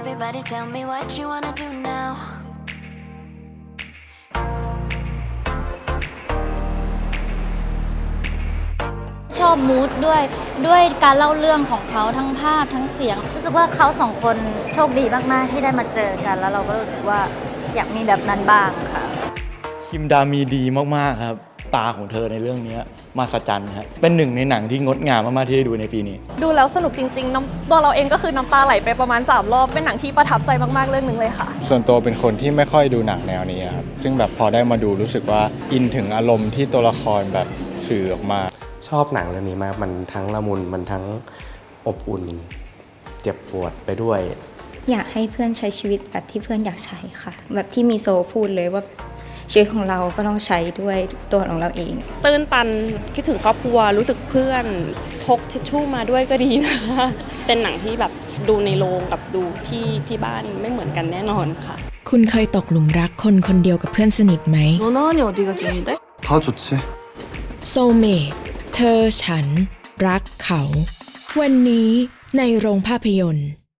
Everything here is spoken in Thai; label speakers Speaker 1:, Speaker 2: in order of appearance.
Speaker 1: Everybody tell me what you wanna do now.
Speaker 2: ชอบมูดด้วยด้วยการเล่าเรื่องของเขาทั้งภาพทั้งเสียง รู้สึกว่าเขาสองคนโชคดีมาก ๆ ที่ได้มาเจอกัน แล้วเราก็รู้สึกว่าอยากมีแบบนั้นบ้างค่ะ
Speaker 3: คิมดามีดีมาก ๆ ครับ ตาของเธอในเรื่องนี้มาสจันครับเป็นหนึ่งในหนังที่งดงามมากๆที่ได้ดูในปีนี้
Speaker 4: ดูแล้วสนุกจริงๆน้ำตัวเราเองก็คือน้ำตาไหลไปประมาณ 3 รอบ เป็นหนังที่ประทับใจมากๆเรื่องหนึ่งเลยค่ะ
Speaker 5: ส่วนตัวเป็นคนที่ไม่ค่อยดูหนังแนวนี้ครับซึ่งแบบพอได้มาดูรู้สึกว่าอินถึงอารมณ์ที่ตัวละครแบบสื่อออกมา
Speaker 6: ชอบหนังเรื่องนี้มากมันทั้งละมุนมันทั้งอบอุ่น เจ็บปวดไปด้วย
Speaker 7: อยากให้เพื่อนใช้ชีวิตแบบที่เพื่อนอยากใช้ค่ะ แบบที่มีโซพูดเลยว่า ชีวิตของเราก็ต้องใช้ด้วยตัวของเราเอง
Speaker 8: ตื้นตันคิดถึงครอบครัวรู้สึกเพื่อนพกทิชชู่มาด้วยก็ดีนะคะ เป็นหนังที่แบบดูในโรงกับดูที่ที่บ้านไม่เหมือนกันแน่นอนค่ะ
Speaker 9: คุณเคยตกหลุมรักคนคนเดียวกับเพื่อนสนิทไหม
Speaker 10: 너나하니 어디가 좋은데?
Speaker 11: 다 좋지.
Speaker 9: โซเมตเธอฉัน รักเขา วันนี้ในโรงภาพยนตร์